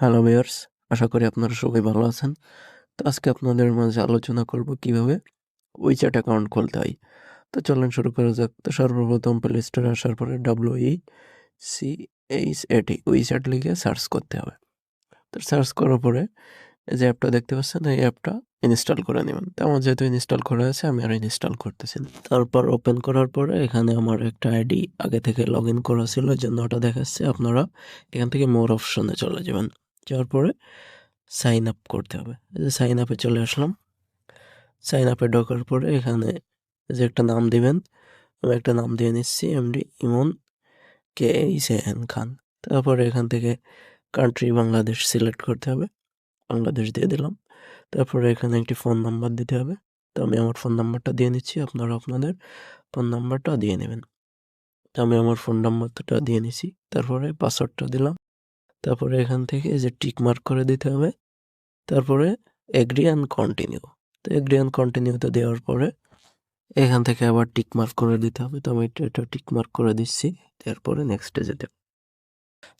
Hello viewers আশা করি আপনারা সবাই ভালো আছেন। তো আজকে আপনাদের মাঝে আলোচনা করব কীভাবে উইচ্যাট অ্যাকাউন্ট খুলতে হয়। তো চলেন শুরু করা যাক। তো সর্বপ্রথম প্লে স্টোরে আসার পরে ডাব্লিউ সি এইচ এটি উইচ্যাট লিখে সার্চ করতে হবে। তো সার্চ করার পরে এই যে অ্যাপটা দেখতে পাচ্ছেন, এই অ্যাপটা ইনস্টল করে নেবেন। তো আমার যেহেতু ইনস্টল করা আছে, আমি আর ইনস্টল করতেছি তারপর ওপেন করার পরে এখানে আমার একটা আইডি আগে থেকে লগ ইন করা ছিল, জন্য ওটা দেখাচ্ছে। আপনারা এখান থেকে মোর অপশনে চলে যাবেন। যাওয়ার পরে সাইন আপ করতে হবে। সাইন আপে চলে আসলাম। সাইন আপে ঢোকার পরে এখানে যে একটা নাম দিবেন। আমি একটা নাম দিয়ে নিচ্ছি MD Emon K N Khan. তারপরে এখান থেকে কান্ট্রি বাংলাদেশ সিলেক্ট করতে হবে। বাংলাদেশ দিয়ে দিলাম। তারপরে এখানে একটি ফোন নাম্বার দিতে হবে। তো আমি আমার ফোন নাম্বারটা দিয়ে নিচ্ছি। আপনারা আপনাদের ফোন নাম্বারটা দিয়ে নেবেন। তো আমি আমার ফোন নাম্বারটা দিয়ে নিছি তারপরে পাসওয়ার্ডটা দিলাম। তারপরে এখান থেকে যে টিক মার্ক করে দিতে হবে। তারপরে এগ্রি অ্যান্ড কন্টিনিউ তো এগ্রি অ্যান্ড কন্টিনিউতে দেওয়ার পরে এখান থেকে আবার টিক মার্ক করে দিতে হবে। তো আমি এটা টিক মার্ক করে দিচ্ছি। তারপরে নেক্সটে যেতে।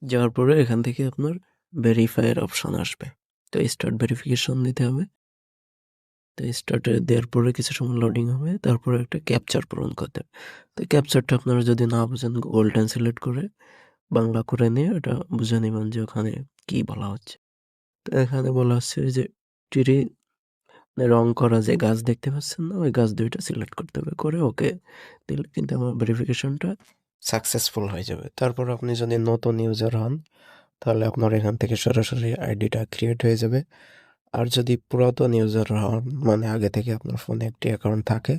যাওয়ার পরে এখান থেকে আপনার ভেরিফাইয়ের অপশন আসবে। তো স্টার্ট ভেরিফিকেশন দিতে হবে। তো স্টার্টে দেওয়ার পরে কিছু সময় লোডিং হবে। তারপরে একটা ক্যাপচার পূরণ করতে হবে। তো ক্যাপচারটা আপনারা যদি না বুঝেন গোল্ডেন সিলেক্ট করে বাংলা করে নিয়ে এটা বুঝে নেবেন যে ওখানে কি বলা হচ্ছে। তো এখানে বলা হচ্ছে যে টিরি রং করা যে গাছ দেখতে পাচ্ছেন না, ওই গাছ দুইটা সিলেক্ট করতে হবে, করে ওকে দিলে কিন্তু আমার ভেরিফিকেশনটা সাকসেসফুল হয়ে যাবে। তারপর আপনি যদি নতুন ইউজার হন, তাহলে আপনার এখান থেকে সরাসরি আইডিটা ক্রিয়েট হয়ে যাবে। আর যদি পুরাতন ইউজার হন মানে আগে থেকে আপনার ফোনে একটি অ্যাকাউন্ট থাকে,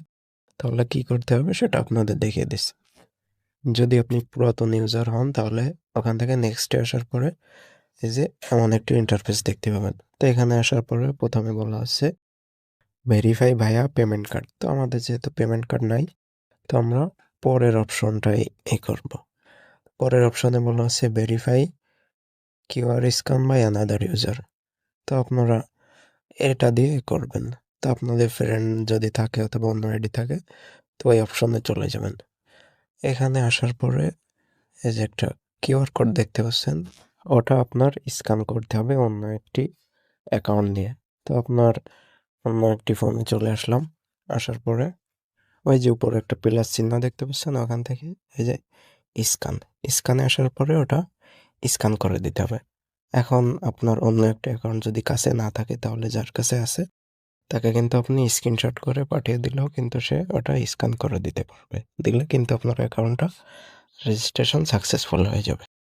তাহলে কি করতে হবে সেটা আপনাদের দেখিয়ে দিচ্ছি। যদি আপনি পুরাতন ইউজার হন, তাহলে ওখান থেকে নেক্সটে আসার পরে এই যে এমন একটি ইন্টারফেস দেখতে পাবেন। তো এখানে আসার পরে প্রথমে বলা হচ্ছে ভেরিফাই ভায়া পেমেন্ট কার্ড তো আমাদের যেহেতু পেমেন্ট কার্ড নাই, তো আমরা পরের অপশনটাই এ করব। পরের অপশনে বলা হচ্ছে verify QR scan by another user তো আপনারা এটা দিয়ে করবেন। তো আপনাদের ফ্রেন্ড যদি থাকে অথবা অন্য আইডি থাকে, তো ওই অপশনে চলে যাবেন। এখানে আসার পরে এই যে একটা কিউআর কোড দেখতে পাচ্ছেন, ওটা আপনার স্ক্যান করতে হবে অন্য একটি অ্যাকাউন্ট দিয়ে তো আপনার অন্য একটি ফোনে চলে আসলাম, আসার পরে ওই যে উপরে একটা প্লাস চিহ্ন দেখতে পাচ্ছেন ওখান থেকে, এই যে স্ক্যান। স্ক্যানে আসার পরে ওটা স্ক্যান করে দিতে হবে। এখন আপনার অন্য একটা অ্যাকাউন্ট যদি কাছে না থাকে তাহলে যার কাছে আছে তাকে কিন্তু আপনি স্ক্রিনশট করে পাঠিয়ে দিলেও কিন্তু সে ওটা স্ক্যান করে দিতে পারবে। দিলে কিন্তু আপনার অ্যাকাউন্টটা রেজিস্ট্রেশন সাকসেসফুল হয়ে যাবে।